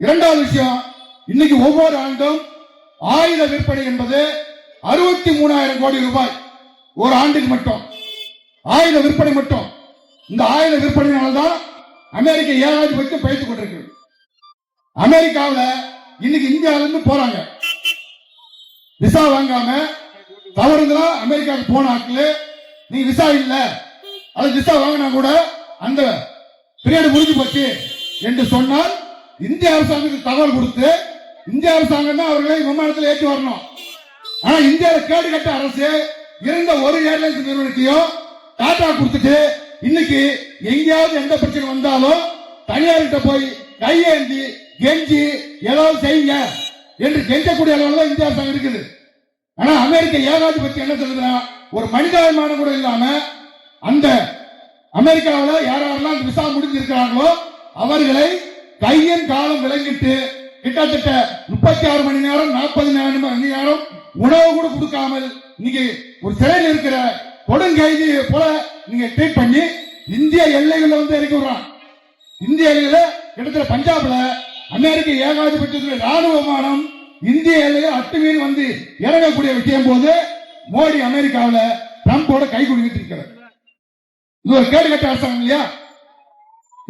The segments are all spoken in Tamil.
இரண்டாவது விஷயம் இன்னைக்கு ஒவ்வொரு ஆண்டும் ஆயுத விற்பனை என்பது அறுபத்தி மூணாயிரம் கோடி ரூபாய். ஒரு ஆண்டுக்கு மட்டும். ஆயுத விற்பனை மட்டும். இந்த ஆயுத விற்பனையினால்தான் அமெரிக்க ஏகாதிபத்தியம் பயிற்சி கொண்டிருக்கு அமெரிக்காவுல இன்னைக்கு இந்தியாவில இருந்து போறாங்க. விசா வாங்காம தவறுதலா அமெரிக்காவுக்கு போன ஆட்கள் நீ விசா இல்ல. அது விசா வாங்கினா கூட அந்த பீரியட் முடிஞ்சு போச்சு என்று சொன்னால் இந்திய அரசாங்கத்துக்கு தகவல் கொடுத்து இந்திய அரசாங்கம் தான் அவர்களை விமானத்தில் ஏற்றி வரணும். ஆனா இந்தியாவில் கேடு கட்ட அரசு இருந்த ஒரு ஏர்லைன்ஸ் நிறுவனத்தையும் டாடா கொடுத்துட்டு இன்னைக்கு எங்கேயாவது எந்த பிரச்சனை வந்தாலும் தனியார்கிட்ட போய் கையேந்தி கெஞ்சி ஏதாவது செய்யுங்க என்று கெஞ்சக்கூடிய அளவில் இந்திய அரசாங்கம் இருக்குது. ஆனா அமெரிக்க ஏகாதிபத்தியம் என்ன சொல்லுதுன்னா ஒரு மனிதாபிமானம் கூட இல்லாம அந்த அமெரிக்காவில் யாரெல்லாம் விசா முடிஞ்சிருக்கிறாங்களோ அவர்களை கையின் காலம் விளங்கிட்டு கிட்டத்தட்ட முப்பத்தி ஆறு மணி நேரம் நாற்பது மணி நேரம் உணவு கூட கொடுக்காமல் இன்னைக்கு ஒரு சிறையில் இருக்கிற கொடுங்கைதி போல நீங்க ட்ரீட் பண்ணி இந்திய எல்லைகள்ல வந்து இறக்கி விடுறான் இந்திய எல்லையில கிட்டத்தட்ட பஞ்சாப்ல அமெரிக்க ஏகாதிபத்தியத்துடைய ராணுவ விமானம் இந்திய எல்லையில் அத்துமீன் வந்து இறங்கக்கூடிய விஷயம் போது மோடி அமெரிக்காவில் ட்ரம்போட கை குலுக்கிட்டு இருக்கிறார். இது ஒரு கேடு கட்ட அரசாங்கம் இல்லையா?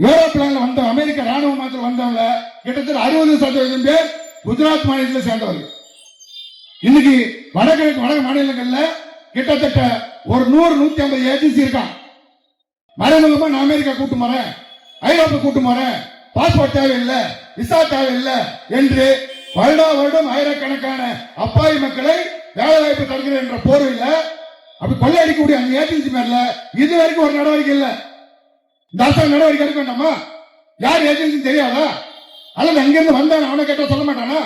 யூரோப்ல வந்த அமெரிக்க ராணுவ மாதத்தில் வந்தவங்க கிட்டத்தட்ட அறுபது சதவீதம் பேர் குஜராத் மாநிலத்தில் சேர்ந்தவர்கள். இன்னைக்கு வடகிழக்கு வட மாநிலங்கள்ல கிட்டத்தட்ட ஒரு நூறு நூத்தி ஐம்பது ஏஜென்சி இருக்கான் மறைமுகமா நான் அமெரிக்கா கூட்டு போறேன். ஐரோப்பா கூட்டு போறேன். பாஸ்போர்ட் தேவையில்லை விசா தேவையில்லை என்று வருடா வருடம் ஆயிரக்கணக்கான அப்பாவி மக்களை வேலை வாய்ப்பு தருகிறேன் என்ற போர்வையில் அப்படி கொள்ளையடிக்கக்கூடிய அந்த ஏஜென்சி மேல இது வரைக்கும் ஒரு நடவடிக்கை இல்லை. இந்த அரசாங்க நடவடிக்கை எடுக்க வேண்டாமா? யார் ஏஜென்சி தெரியாதா? அல்லது அங்கிருந்து வந்தான் அவனை கேட்டா சொல்ல மாட்டானா?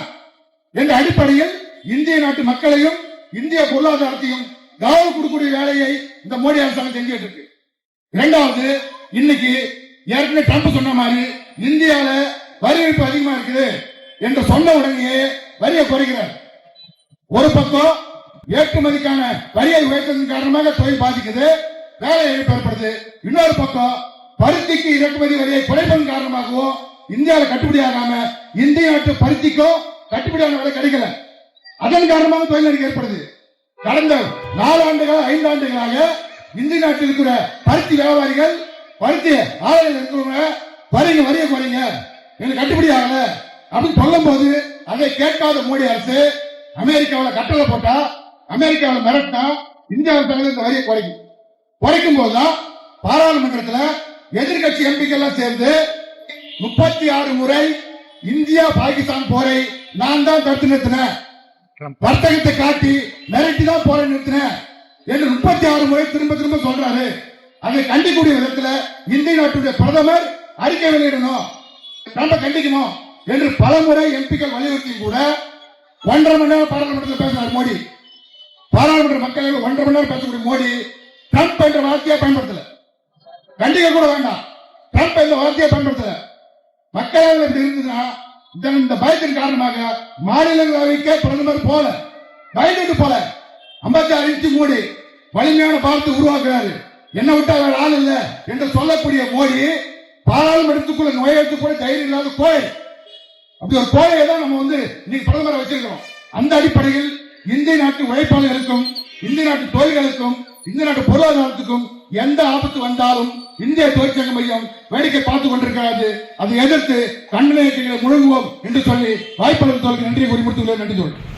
என்ற அடிப்படையில் இந்திய நாட்டு மக்களையும் இந்திய பொருளாதாரத்தையும் கௌரவ கொடுக்கக்கூடிய வேலையை இந்த மோடி அரசாங்கம் செஞ்சுட்டு இருக்கு. இரண்டாவது இன்னைக்கு ஏற்கனவே ட்ரம்ப் சொன்ன மாதிரி இந்தியால வரி விதிப்பு அதிகமா இருக்குது என்று சொன்ன உடனே வரியை குறைக்கிறார். ஒரு பக்கம் ஏற்றுமதிக்கான வரியை உயர்த்ததன் காரணமாக தொழில் பாதிக்குது வேலை இழப்பு ஏற்படுது. இன்னொரு பக்கம் பருத்திக்கு இறக்குமதி வரியை குறைப்பதன் காரணமாகவும் இந்தியாவில் கட்டுப்படி ஆகாம இந்திய நாட்டு பருத்திக்கும் கட்டுப்படியான விலை கிடைக்கல. அதன் காரணமாக தொழில் ஏற்படுது. கடந்த நாலு ஆண்டுகள் ஐந்து ஆண்டுகளாக இந்திய நாட்டில் இருக்கிற பருத்தி வியாபாரிகள் பருத்தி ஆலையில் இருக்கிறவங்க வரிங்க வரிய குறைங்க எனக்கு கட்டுப்படி ஆகல அப்படின்னு சொல்லும் போது அதை கேட்காத மோடி அரசு அமெரிக்காவில் கட்டளை போட்டா அமெரிக்காவில் மிரட்டினா இந்தியாவில் தகுந்த இந்த வரியை குறைக்கும். குறைக்கும் போதுதான் பாராளுமன்றத்தில் எதிர்கட்சி எம்பிக்கள் எல்லாம் சேர்ந்து முப்பத்தி ஆறு முறை இந்தியா பாகிஸ்தான் போரை நான் தான் தடுத்து நிறுத்தினேன். வர்த்தகத்தை காட்டி மிரட்டி தான் போரை நிறுத்தினேன் என்று முப்பத்தி ஆறு முறை திரும்ப திரும்ப சொல்றாரு. அதை கண்டிக்கூடிய விதத்துல இந்திய நாட்டுடைய பிரதமர் அறிக்கை வெளியிடணும். நம்ம கண்டிக்கணும் என்று பல முறை எம்பிக்கள் வலியுறுத்தி கூட ஒன்றரை மணி நேரம் பாராளுமன்றத்தில் பேசினார் மோடி. பாராளுமன்ற மக்கள் ஒன்றரை மணி நேரம் பேசக்கூடிய மோடி ட்ரம்ப் என்ற வார்த்தையை பயன்படுத்தல. கண்டிக்க கூட வேண்டாம். ட்ரம்ப் இந்த வார்த்தையை பயன்படுத்தல. மக்களவை இருந்ததுன்னா இந்த இந்த பயத்தின் காரணமாக மாநிலங்களவைக்கே பிரதமர் போல பயந்துட்டு போல ஐம்பத்தாறு இன்ச்சு மூடி வலிமையான பாரத்தை உருவாக்குறாரு. என்ன விட்டா வேற ஆள் இல்ல என்று சொல்லக்கூடிய மோடி பாராளுமன்றத்துக்குள்ள நுழையத்துக்கு கூட தைரியம் இல்லாத கோயில். அப்படி ஒரு கோயிலை தான் நம்ம வந்து இன்னைக்கு பிரதமரை வச்சிருக்கிறோம். அந்த அடிப்படையில் இந்திய நாட்டு உழைப்பாளர்களுக்கும் இந்திய நாட்டு தொழில்களுக்கும் இந்திய நாட்டு பொருளாதாரத்துக்கும் எந்த ஆபத்து வந்தாலும் இந்திய தொழிற்சங்க மையம் வேடிக்கை பார்த்துக் கொண்டிருக்கிறது. அதை எதிர்த்து கண்டனங்களை முழங்குவோம் என்று சொல்லி வாய்ப்பாளர் தோல்வி நன்றியை கூறி நன்றி சொல்றேன்